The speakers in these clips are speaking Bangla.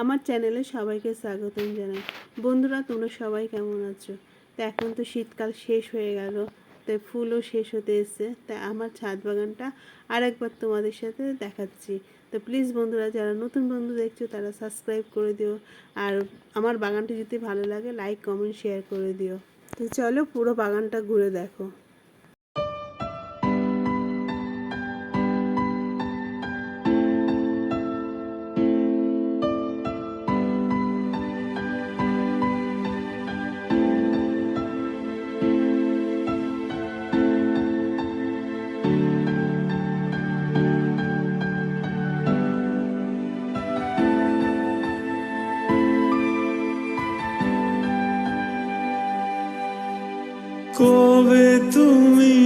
আমার চ্যানেলে সবাইকে স্বাগতম জানাই। বন্ধুরা, তোমরা সবাই কেমন আছো? তো এখন তো শীতকাল শেষ হয়ে গেল, তাই ফুলও শেষ হতে এসছে। তাই আমার ছাদ বাগানটা আরেকবার তোমাদের সাথে দেখাচ্ছি। তো প্লিজ বন্ধুরা, যারা নতুন বন্ধু দেখছ, তারা সাবস্ক্রাইব করে দিও। আর আমার বাগানটি যদি ভালো লাগে লাইক কমেন্ট শেয়ার করে দিও। তো চলো পুরো বাগানটা ঘুরে দেখো। কবে তুমি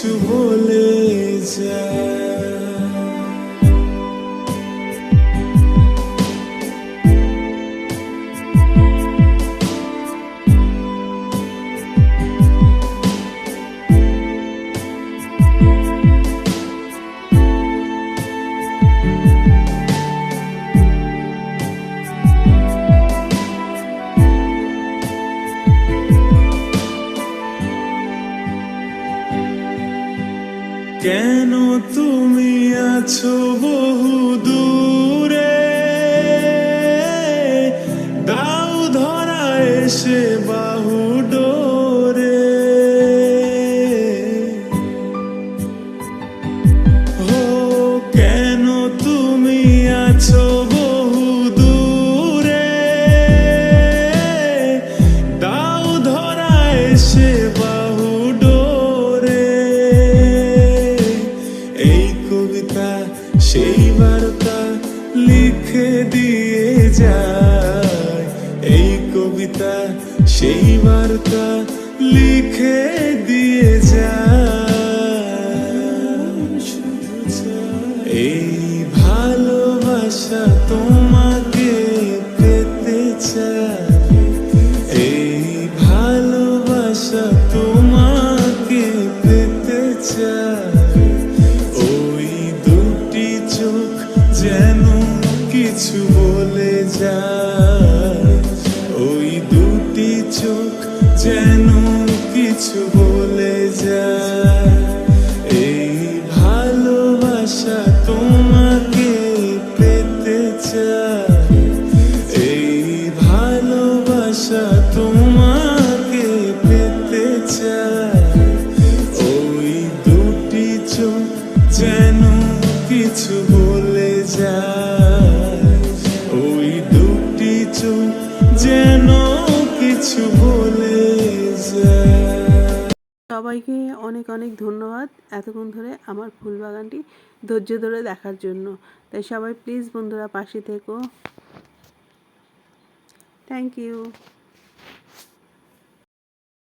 কিছু কেন তুমি আছো বহু দূরে? দাও ধরা এসে বাহু সেই বার্তা লিখে দিয়ে যায়। এই কবিতা সেই বার্তা লিখে দিয়ে যায়। এই ভালোবাসা তোমাকে যায় ওই দুটি চোখ যেন কিছু বলে এই ভালোবাসা তোমাকে পেতে এই ভালোবাসা তোমাকে পেতে ওই দুটি চোখ যেন কিছু বলে যায়। যেন কিছু বলে সবাইকে অনেক অনেক ধন্যবাদ এতক্ষণ ধরে আমার ফুল বাগানটি ধৈর্য ধরে দেখার জন্য। তাই সবাই প্লিজ বন্ধুরা পাশে থেকো। Thank you